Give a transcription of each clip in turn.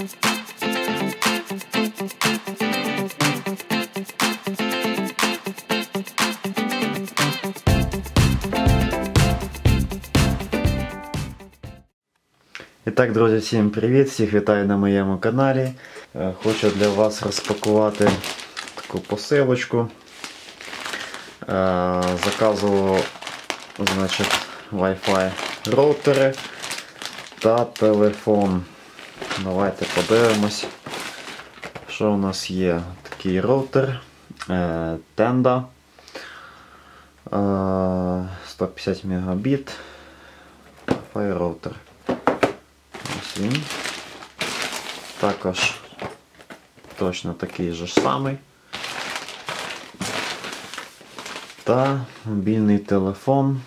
І так, друзі, всім привіт! Всіх вітаю на моєму каналі. Е, Хочу для вас розпакувати таку посилочку. Е, Заказував значить, Wi-Fi роутери та телефон. Давайте подивимось, що у нас є. Такий роутер е, е, 150 Мбіт. Wi-Fi. Ось він. Також точно такий же самий. Та мобільний телефон.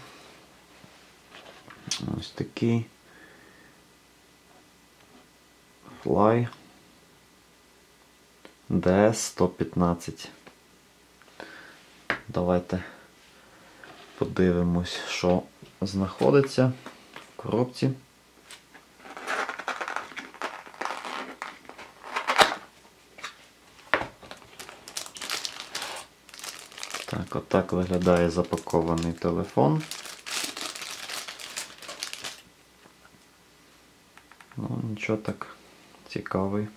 Ось такий. Fly DS115. Давайте подивимось, що знаходиться в коробці. Так, отак виглядає запакований телефон. Ну, нічого так цікавий.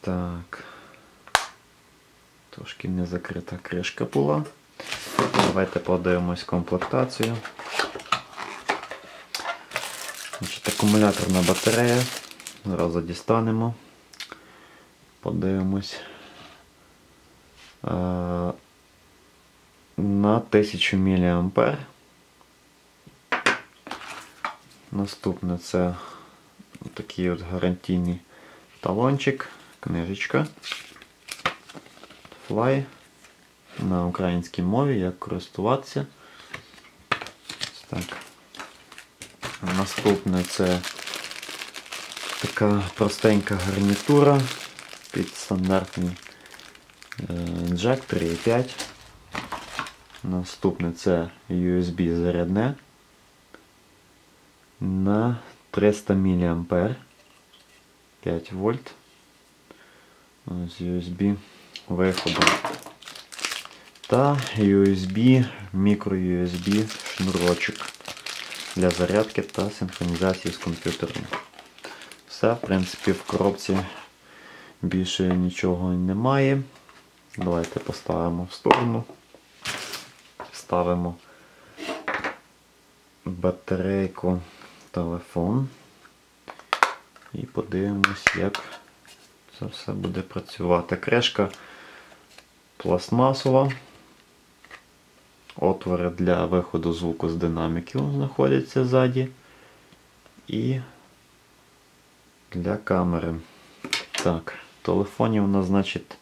Так. Трошки не закрита кришка була. Давайте подивимось комплектацію. Значить, Акумуляторна батарея. Зразу дістанемо. Подивимось. Е, на 1000 мА. Наступне це такий от гарантійний талончик, книжечка. Fly на українській мові, як користуватися. Так. Наступне це така простенька гарнітура під стандартний джек 3.5. Наступне це USB зарядне на 300 мА 5 вольт з USB виходом. Та USB, мікро-USB шнурочок для зарядки та синхронізації з комп'ютером. Все, в принципі, в коробці більше нічого немає. Давайте поставимо в сторону, ставимо батарейку телефон і подивимось, як це все буде працювати. Кришка пластмасова, отвори для виходу звуку з динаміків знаходяться ззаді і для камери. Так, в телефоні у нас, значить,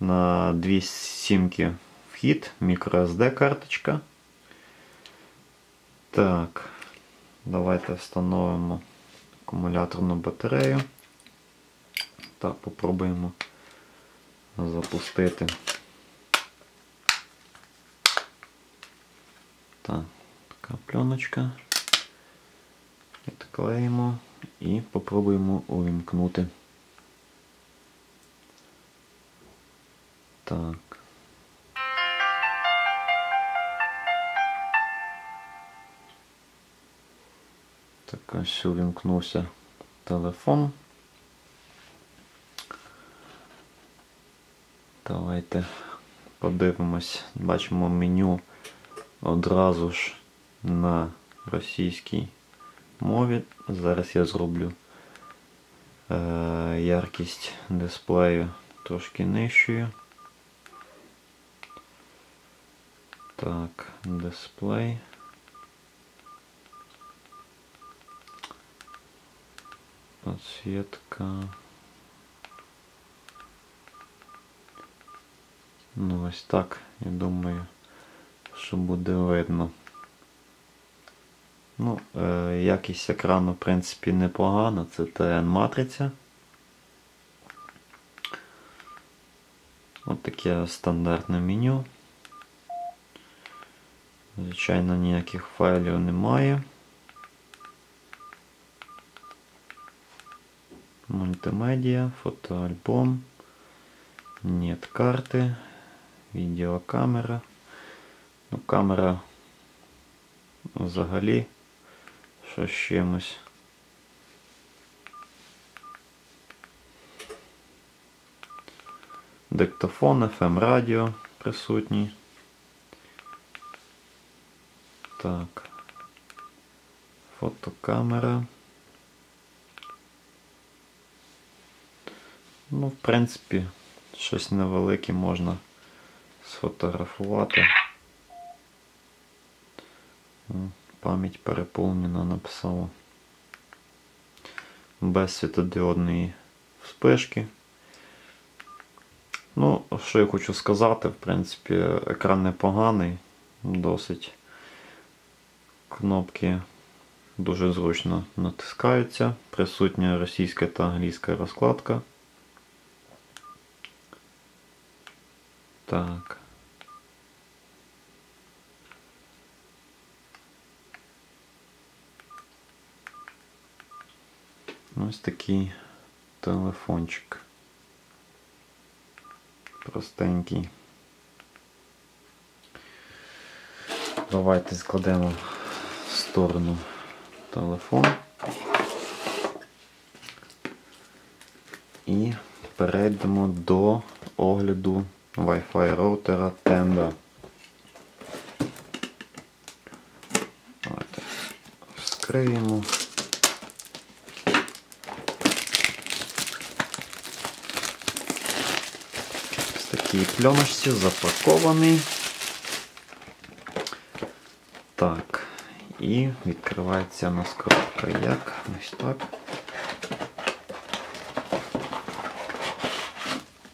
на дві сімки вхід, microSD карточка. Так, давайте встановимо акумуляторну батарею. Так, попробуємо запустити. Так, така пленочка. Відклеїмо і попробуємо увімкнути. Так. Так ось увімкнувся телефон. Давайте подивимось, бачимо меню одразу ж на російській мові. Зараз я зроблю е, яркість дисплею трошки нижчою. Так, дисплей. Подсветка. Ну ось так, я думаю, що буде видно. Ну, е, якість екрану, в принципі, непогана, це TN матриця. Ось таке стандартне меню. Звичайно, ніяких файлів немає. Мультимедіа, фотоальбом, нет карти, відеокамера. Ну, камера взагалі що з чимось. Диктофон, FM радіо присутній. Так. Фотокамера. Ну, в принципі, щось невелике можна сфотографувати. Пам'ять переповнена написала. Без світодіодної вспишки. Ну, що я хочу сказати, в принципі, екран непоганий, досить. Кнопки дуже зручно натискаються. Присутня російська та англійська розкладка. Так. Ось такий телефончик. Простенький. Давайте складемо в сторону телефон. І перейдемо до огляду Wi-Fi роутера Tenda. Давайте вскриємо. Ось такій пленочці запакований. Так, і відкривається у нас як? Ось так.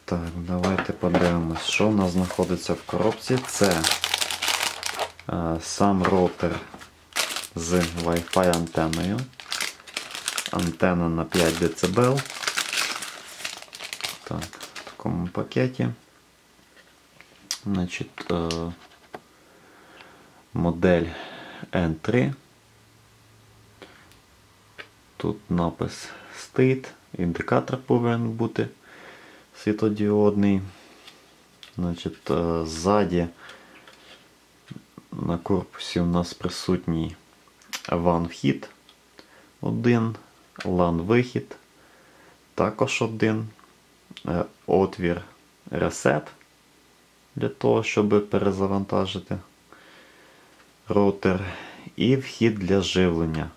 Так, давайте подивимось, що в нас знаходиться в коробці. Це е, сам роутер з Wi-Fi антеною. Антенна на 5 дБ. Так, в такому пакеті. Значить, е, модель N3. Тут напис стоїть, індикатор повинен бути світодіодний. Значить, ззаді на корпусі у нас присутній WAN вхід один, LAN вихід, також один, е, отвір Reset для того, щоб перезавантажити роутер і вхід для живлення.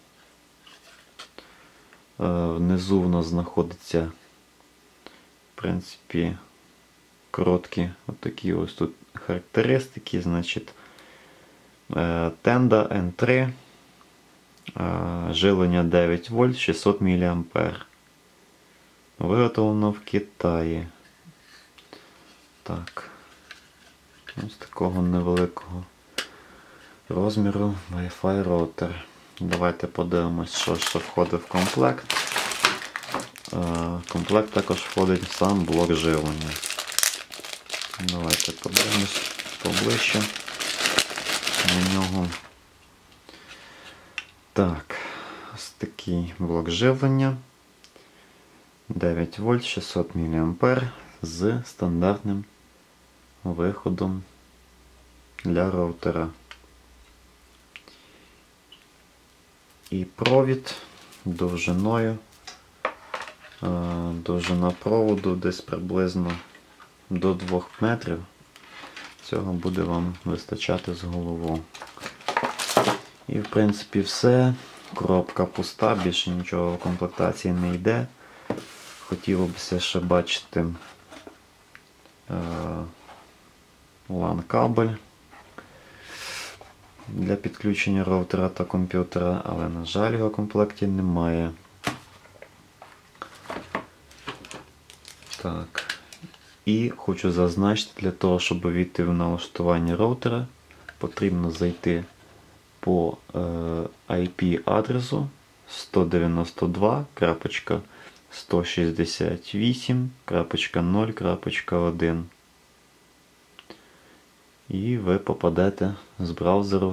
Е, Внизу в нас знаходиться, в принципі, короткі отакі ось тут характеристики. Значить, е, Tenda N3, е, живлення 9 вольт 600 мА. Виготовлено в Китаї. Так. Ось такого невеликого розміру Wi-Fi роутер. Давайте подивимось, що ж входить в комплект. Е, комплект також входить сам блок живлення. Давайте подивимось поближче на нього. Так, ось такий блок живлення. 9 вольт 600 мА з стандартним виходом для роутера. І провід довжиною. Е, Довжина проводу десь приблизно до 2 метрів. Цього буде вам вистачати з головою. І в принципі все. Коробка пуста, більше нічого в комплектації не йде. Хотілося ще бачити е, LAN кабель для підключення роутера та комп'ютера, але, на жаль, його в комплекті немає. Так. І хочу зазначити, для того, щоб війти в налаштування роутера, потрібно зайти по е, IP-адресу 192.168.0.1. І ви попадете з браузеру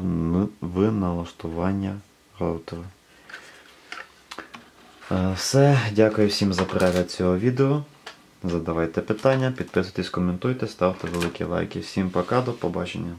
в налаштування роутера. Е, Все, дякую всім за перегляд цього відео. Задавайте питання, підписуйтесь, коментуйте, ставте великі лайки. Всім пока, до побачення.